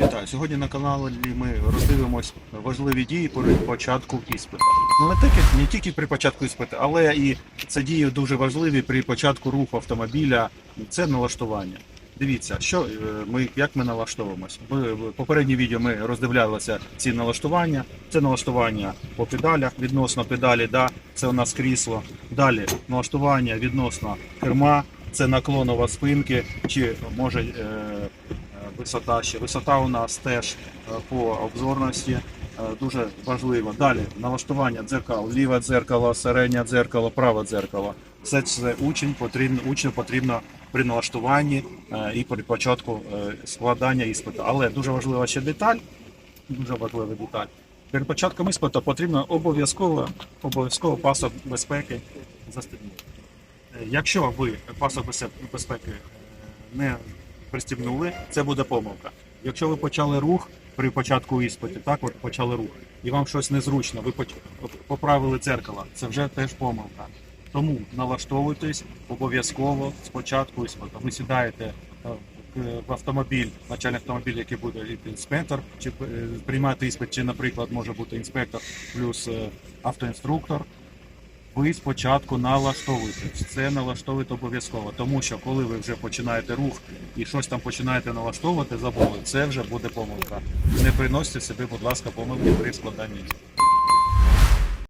Вітаю! Сьогодні на каналі ми роздивимось важливі дії при початку іспиту. Ну не тільки не тільки при початку іспиту, але і це дії дуже важливі при початку руху автомобіля. Це налаштування. Дивіться, що е, ми як ми налаштовуємось. Ми в попереднє відео ми роздивлялися ці налаштування. Це налаштування по педалях відносно педалі. Да, це у нас крісло. Далі налаштування відносно керма. Це наклонова спинки, чи може е, е, висота ще. Висота у нас теж е, по обзорності дуже важливо. Далі налаштування дзеркал, ліве дзеркало, середнє дзеркало, праве дзеркало. Все це учень потрібно, учню потрібно при налаштуванні е, і при початку е, складання іспиту. Але дуже важлива ще деталь. Дуже важлива деталь. Перед початком іспиту потрібно обов'язково обов'язково пасок безпеки застебнути. Е, Якщо ви пасок безпеки не пристібнули, це буде помилка. Якщо ви почали рух при початку іспиту, так от почали рух, і вам щось незручно, ви поправили дзеркало, це вже теж помилка. Тому налаштовуйтесь обов'язково спочатку. Ви сідаєте е, в- в автомобіль, начальний автомобіль, який буде інспектор, чи е, приймати іспит, чи, наприклад, може бути інспектор плюс е, автоінструктор ви спочатку налаштовуєтесь. Це налаштовуєте обов'язково, тому що коли ви вже починаєте рух і щось там починаєте налаштовувати, забули, це вже буде помилка. Не приносьте собі, будь ласка, помилки при складанні.